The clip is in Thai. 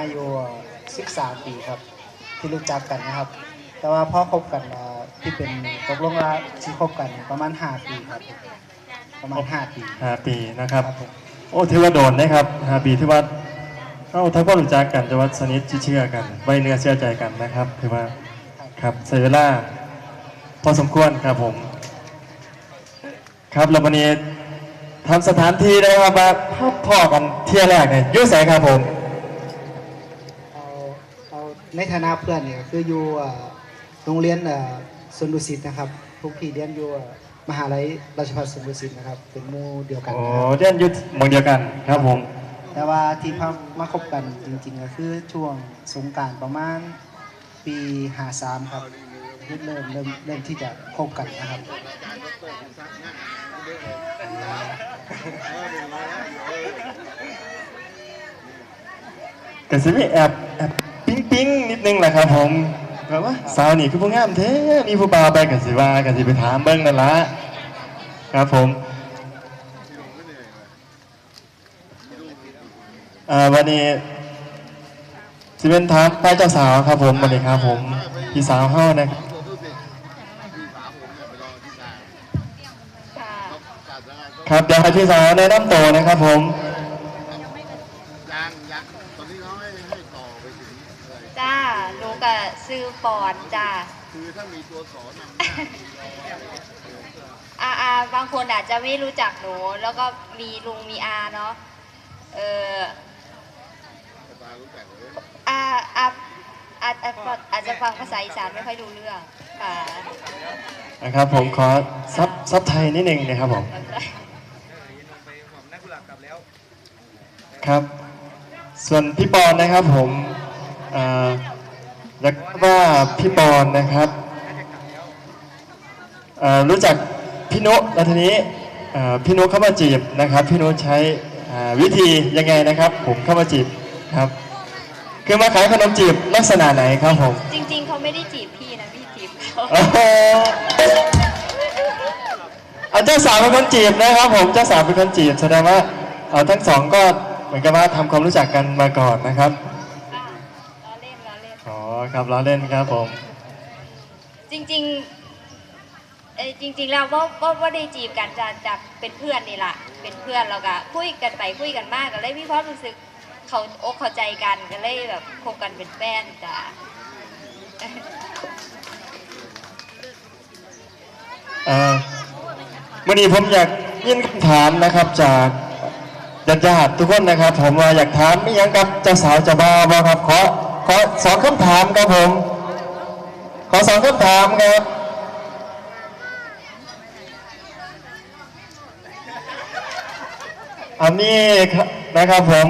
อายุ13 ปีครับ ที่รู้จักกันนะครับ แต่ว่าพ่อคบกันอ่าที่เป็นตกลงรักที่คบกันประมาณ 5 ปีครับ ประมาณ 5 ปีห้าปีนะครับครับผมโอ้ถือว่าโดนนะครับห้าปีที่ว่าเข้าทั้งพ่อรู้จักกันจะว่าสนิทชิเชื่อกันไว้เนื้อเชื่อใจกันนะครับถือว่าครับใช้เวลาพอสมควรครับผม ครับแล้ววันนี้ทำสถานที่ได้ครับมาพบพ่อกันเที่ยแรกเนี่ยอยุ่ใสครับผมเอาเอา ในฐานะเพื่อนเนี่ยคืออยู่อ่าโรงเรียนอ่าสวนดุสิตนะครับทุกพี่เรียนอยู่อ่ามหาลัยราชภัฏสวนดุสิตนะครับ เป็นหมู่เดียวกันโอ้นะครับเรียนอยุทธมองเดียวกันครับผม แต่ว่าที่พามาคบกันจริงๆก็คือช่วงสงกรารประมาณปี53ครับเริ่มเริ่มเริ่มเริ่มที่จะคบกันนะครับกันสิมีแอบแอบ ปิ๊งปิ๊งนิดนึงแหละครับผมแบบว่าสาวนี่คือผู้งามเท่มีผู้บ่าวไปกันสิว่ากันสิไปถามเบิ้งนั่นละครับผมอ่าวันนี้สิเป็นถามไปเจ้าสาวครับผมวันนี้ครับผมพี่สาวเฮานะครับค่ะครับเดี๋ยวให้พี่สาวแนะนำตัวนะครับผม ยังยังตอนนี้เขาให้ให้ต่อไปถึงอะไร จ้า หนูกับซื้อปอนจ้าคือถ้ามีตัวสอนนำหน้าอาอาบางคนอาจจะไม่รู้จักหนู แล้วก็มีลุงมีอาเนาะเออตารู้จักเลยอาอาอาอาอาจจะฟังภาษาอีสานไม่ค่อยรู้เรื่องค่ะนะครับผมขอซับซับไทยนิดนึงนะครับผมครับ ส่วนพี่ปอนนะครับผมอ่า อยากว่าพี่ปอนนะครับอ่ารู้จักพี่นุแล้วทีนี้อ่าพี่นุเข้ามาจีบนะครับ พี่นุใช้อ่าวิธียังไงนะครับ ผมเข้ามาจีบครับ คือมาขายขนมจีบลักษณะไหนครับผมจริง ๆ เขาไม่ได้จีบพี่นะพี่จีบเขาโอ้โหเอาเจ้าสาวเป็นคนจีบนะครับผมเจ้าสาวเป็นคนจีบแสดงว่าเอาทั้งสองก็เหมือนกับว่าทำความรู้จักกันมาก่อนนะครับ อะล้อเล่นล้อเล่น อ๋อ ครับล้อเล่นครับผม จริงๆเอ้ยจริง ๆ แล้วว่าว่าว่าได้จีบกันจะจะเป็นเพื่อนนี่แหละเป็นเพื่อนเราก็คุยกันไปคุยกันมากก็เลยมีความรู้สึกเขาอกเข้าใจกันก็เลยแบบคบกันเป็นแฟนจ้ะเอ่อวันนี้ผมอยากยื่นคำถามนะครับจากญาติญาติๆทุกคนนะครับ ผมว่าอยากถามไม่ยังกับเจ้าสาวเจะบ้าวบ่ครับขอ ขอสองคำถามครับผม ขอสองคำถามครับอันนี้นะครับผม